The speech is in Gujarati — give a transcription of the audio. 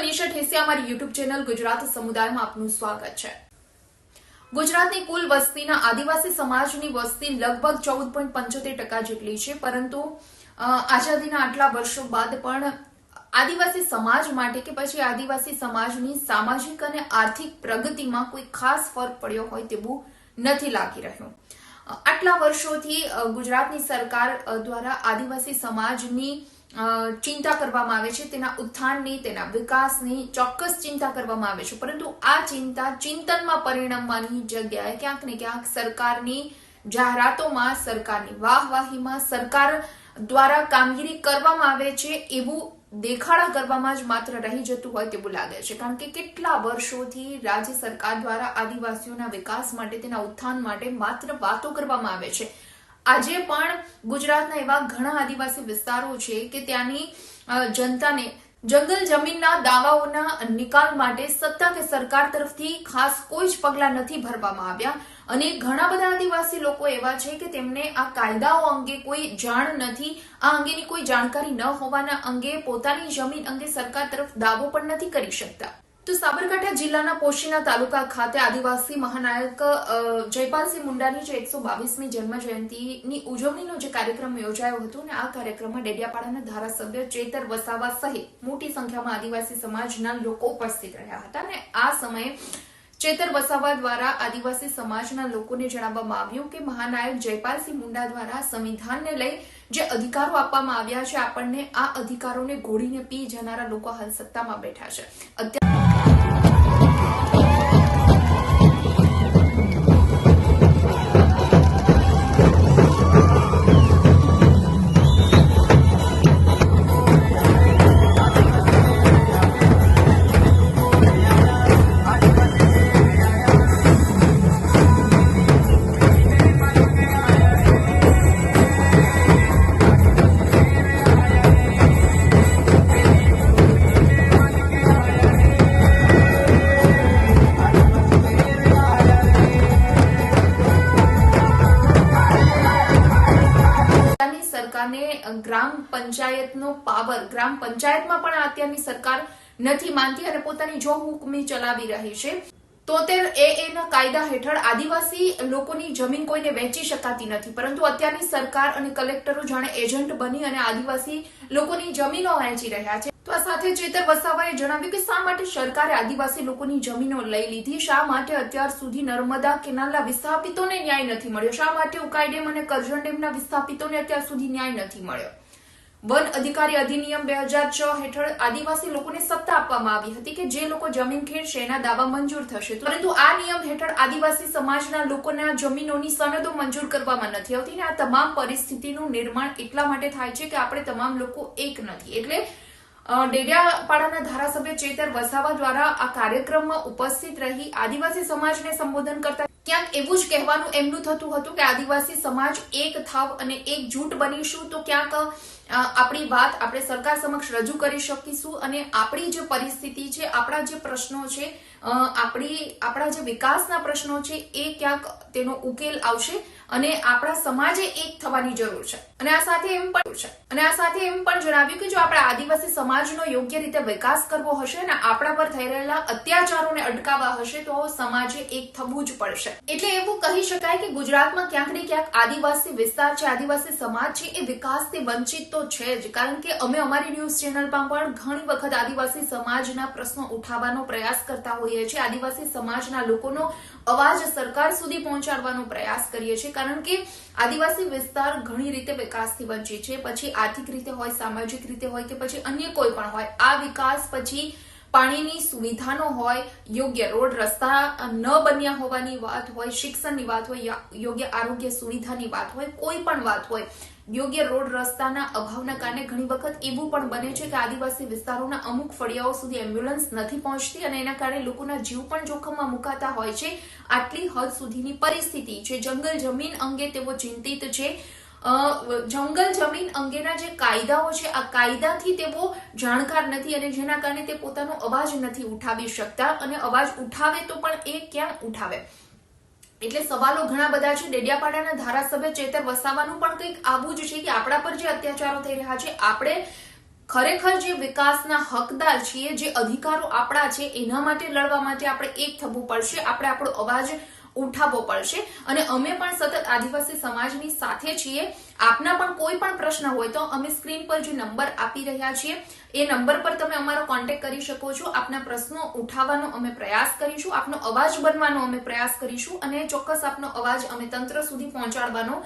મનીષા ઠેસિયા અમારી યુટ્યુબ ચેનલ ગુજરાત સમુદાયમાં આપનું સ્વાગત છે. ગુજરાતની કુલ વસ્તીના આદિવાસી સમાજની વસ્તી લગભગ ચૌદ પોઈન્ટ પંચોતેર ટકા જેટલી છે, પરંતુ આઝાદીના આટલા વર્ષો બાદ પણ આદિવાસી સમાજ માટે કે પછી આદિવાસી સમાજની સામાજિક અને આર્થિક પ્રગતિમાં કોઈ ખાસ ફરક પડ્યો હોય તેવું નથી લાગી રહ્યું. આટલા વર્ષોથી ગુજરાતની સરકાર દ્વારા આદિવાસી સમાજની ચિંતા કરવામાં આવે છે, તેના ઉત્થાનની, તેના વિકાસની ચોક્કસ ચિંતા કરવામાં આવે છે. પરંતુ આ ચિંતા ચિંતનમાં પરિણમવાની જગ્યાએ ક્યાંક ને ક્યાંક સરકારની જાહેરાતોમાં, સરકારની વાહવાહીમાં, સરકાર દ્વારા કામગીરી કરવામાં આવે છે, એવું દેખાડા કરવામાં જ માત્ર રહી જતું હોય તેવું લાગે છે. કારણ કે કેટલા વર્ષોથી રાજ્ય સરકાર દ્વારા આદિવાસીઓના વિકાસ માટે, તેના ઉત્થાન માટે માત્ર વાતો કરવામાં આવે છે. આજે પણ ગુજરાતના એવા ઘણા આદિવાસી વિસ્તારો છે કે ત્યાંની જનતાને જંગલ જમીનના દાવાઓના નિકાલ માટે સત્તા કે સરકાર તરફથી ખાસ કોઈ જ પગલાં નથી ભરવામાં આવ્યા. અને ઘણા બધા આદિવાસી લોકો એવા છે કે તેમને આ કાયદાઓ અંગે કોઈ જાણ નથી, આ અંગેની કોઈ જાણકારી ન હોવાના અંગે પોતાની જમીન અંગે સરકાર તરફ દાવો પણ નથી કરી શકતા. તો સાબરકાંઠા જિલ્લાના પોશીના તાલુકા ખાતે આદિવાસી મહાનાયક જયપાલસિંહ મુંડાની જે એકસો બાવીસમી જન્મ ઉજવણીનો જે કાર્યક્રમ યોજાયો હતો અને આ કાર્યક્રમમાં ડેડિયાપાડાના ધારાસભ્ય ચેતર વસાવા સહિત મોટી સંખ્યામાં આદિવાસી સમાજના લોકો ઉપસ્થિત રહ્યા હતા અને આ સમયે ચેતર વસાવા દ્વારા આદિવાસી સમાજના લોકોને જણાવવામાં આવ્યું કે મહાનાયક જયપાલસિંહ મુંડા દ્વારા સંવિધાનને લઈ જે અધિકારો આપવામાં આવ્યા છે, આપણને આ અધિકારોને ઘોડીને પી જનારા લોકો હાલ સત્તામાં બેઠા છે. અત્યારે ગ્રામ પંચાયતનો પાવર, ગ્રામ પંચાયતમાં પણ અત્યારની સરકાર નથી માનતી અને પોતાની જો હુકમી ચલાવી રહી છે. તોતેર એ એના કાયદા હેઠળ આદિવાસી લોકોની જમીન કોઈને વેચી શકાતી નથી, પરંતુ અત્યારની સરકાર અને કલેક્ટરો જાણે એજન્ટ બની અને આદિવાસી લોકોની જમીનો વહેંચી રહ્યા છે. તો આ સાથે ચેતર વસાવાએ જણાવ્યું કે શા માટે સરકારે આદિવાસી લોકોની જમીનો લઈ લીધી? શા માટે અત્યાર સુધી નર્મદા કેનાલના વિસ્થાપિતોને ન્યાય નથી મળ્યો? શા માટે ઉકાઈ ડેમ અને કરજણ ડેમના વિસ્થાપિતોને અત્યાર સુધી ન્યાય નથી મળ્યો? વન અધિકારી અધિનિયમ બે હજાર છ હેઠળ આદિવાસી લોકોને સત્તા આપવામાં આવી હતી કે જે લોકો જમીન ખેડશે એના દાવા મંજૂર થશે. પરંતુ આ નિયમ હેઠળ આદિવાસી સમાજના લોકોના જમીનોની સનદો મંજૂર કરવામાં નથી આવતી અને આ તમામ પરિસ્થિતિનું નિર્માણ એટલા માટે થાય છે કે આપણે તમામ લોકો એક નથી. એટલે ડેડિયાપાડાના ધારાસભ્ય ચેતર વસાવા દ્વારા આ કાર્યક્રમમાં ઉપસ્થિત રહી આદિવાસી સમાજને સંબોધન કરતા ક્યાંક એવું જ કહેવાનું એમનું થતું હતું કે આદિવાસી સમાજ એક થાવ અને એક જૂટ બનીશું, તો ક્યાંક આપણી વાત આપણે સરકાર સમક્ષ રજૂ કરી શકીશું અને આપણી જે પરિસ્થિતિ છે, આપણા જે પ્રશ્નો છે આપણી, આપણા જે વિકાસના પ્રશ્નો છે એ ક્યાંક તેનો ઉકેલ આવશે અને આપણા સમાજે એક થવાની જરૂર છે. અને આ સાથે એમ પણ છે. અને આ સાથે એમ પણ જણાવ્યું કે જો આપણે આદિવાસી સમાજનો યોગ્ય રીતે વિકાસ કરવો હશે અને આપણા પર થઈ રહેલા અત્યાચારોને અટકાવવા હશે, તો સમાજે એક થવું જ પડશે. એટલે એવું કહી શકાય કે ગુજરાતમાં ક્યાંક ને ક્યાંક આદિવાસી વિસ્તાર છે, આદિવાસી સમાજ છે, એ વિકાસથી વંચિત તો છે જ. કારણ કે અમે અમારી ન્યૂઝ ચેનલમાં પણ ઘણી વખત આદિવાસી સમાજના પ્રશ્નો ઉઠાવવાનો પ્રયાસ કરતા હોઈએ છીએ. આદિવાસી સમાજના લોકોનો અવાજ સરકાર સુધી પહોંચાડવાનો પ્રયાસ કરીએ છીએ. કારણ કે આદિવાસી વિસ્તાર ઘણી રીતે વિકાસથી વંચિત છે. પછી આર્થિક રીતે હોય, સામાજિક રીતે હોય કે પછી અન્ય કોઈ પણ હોય, આ વિકાસ પછી પાણીની સુવિધાનો હોય, યોગ્ય રોડ રસ્તા ન બન્યા હોવાની વાત હોય, શિક્ષણની વાત હોય યોગ્ય આરોગ્ય સુવિધાની વાત હોય, કોઈ પણ વાત હોય, યોગ્ય રોડ રસ્તાના અભાવના કારણે ઘણી વખત એવું પણ બને છે કે આદિવાસી વિસ્તારોના અમુક ફળિયાઓ સુધી એમ્બ્યુલન્સ નથી પહોંચતી અને એના કારણે લોકોના જીવ પણ જોખમમાં મુકાતા હોય છે. આટલી હદ સુધીની પરિસ્થિતિ છે. જંગલ જમીન અંગે તેઓ ચિંતિત છે. જંગલ જમીન અંગેના જે કાયદાઓ છે, આ કાયદાથી તેઓ જાણકાર નથી અને જેના કારણે તે પોતાનો અવાજ નથી ઉઠાવી શકતા અને અવાજ ઉઠાવે તો પણ એ ક્યાં ઉઠાવે? એટલે સવાલો ઘણા બધા છે. ડેડિયાપાડાના ધારાસભ્ય ચેતર વસાવાનું પણ કંઈક આવું જ છે કે આપણા પર જે અત્યાચારો થઈ રહ્યા છે, આપણે ખરેખર જે વિકાસના હકદાર છીએ, જે અધિકારો આપણા છે, એના માટે લડવા માટે આપણે એક થવું પડશે. આપણે આપણો અવાજ ઉઠાવવો પડશે. અને અમે પણ સતત આદિવાસી સમાજની સાથે છીએ. આપના પણ કોઈ પણ પ્રશ્ન હોય તો અમે સ્ક્રીન પર જે નંબર આપી રહ્યા છીએ, એ નંબર પર તમે અમારો કોન્ટેક્ટ કરી શકો છો. આપના પ્રશ્નો ઉઠાવવાનો અમે પ્રયાસ કરીશું. આપનો અવાજ બનવાનો અમે પ્રયાસ કરીશું. અને ચોક્કસ આપનો અવાજ અમે તંત્ર સુધી પહોંચાડવાનો